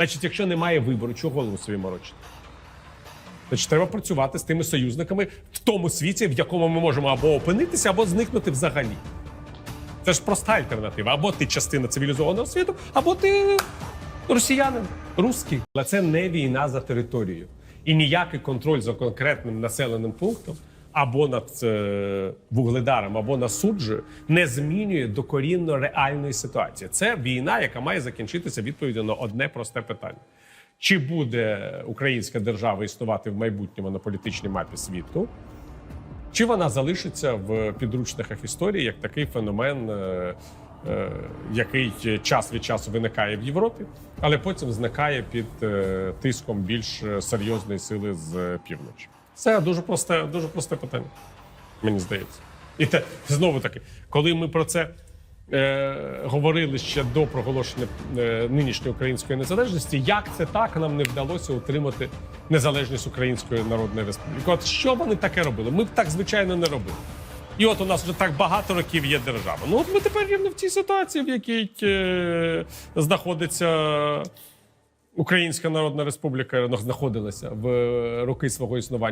Значить, якщо немає вибору, чого голову собі морочити? Значить, треба працювати з тими союзниками в тому світі, в якому ми можемо або опинитися, або зникнути взагалі. Це ж проста альтернатива. Або ти частина цивілізованого світу, або ти росіянин, русський. Але це не війна за територію. І ніякий контроль за конкретним населеним пунктом або над вугледаром, або на суджею не змінює докорінно реальної ситуації. Це війна, яка має закінчитися відповіддю на одне просте питання. Чи буде українська держава існувати в майбутньому на політичній мапі світу? Чи вона залишиться в підручниках історії як такий феномен, е, е, який час від часу виникає в Європі, але потім зникає під е, тиском більш серйозної сили з півночі? Це дуже просте, дуже просте питання, мені здається. І те знову таки, коли ми про це е, говорили ще до проголошення е, нинішньої української незалежності, як це так нам не вдалося утримати незалежність Української Народної Республіки? От що вони таке робили? Ми б так звичайно не робили. І от у нас вже так багато років є держава. Ну от ми тепер рівно в тій ситуації, в якій е, знаходиться Українська Народна Республіка, знаходилася в роки свого існування.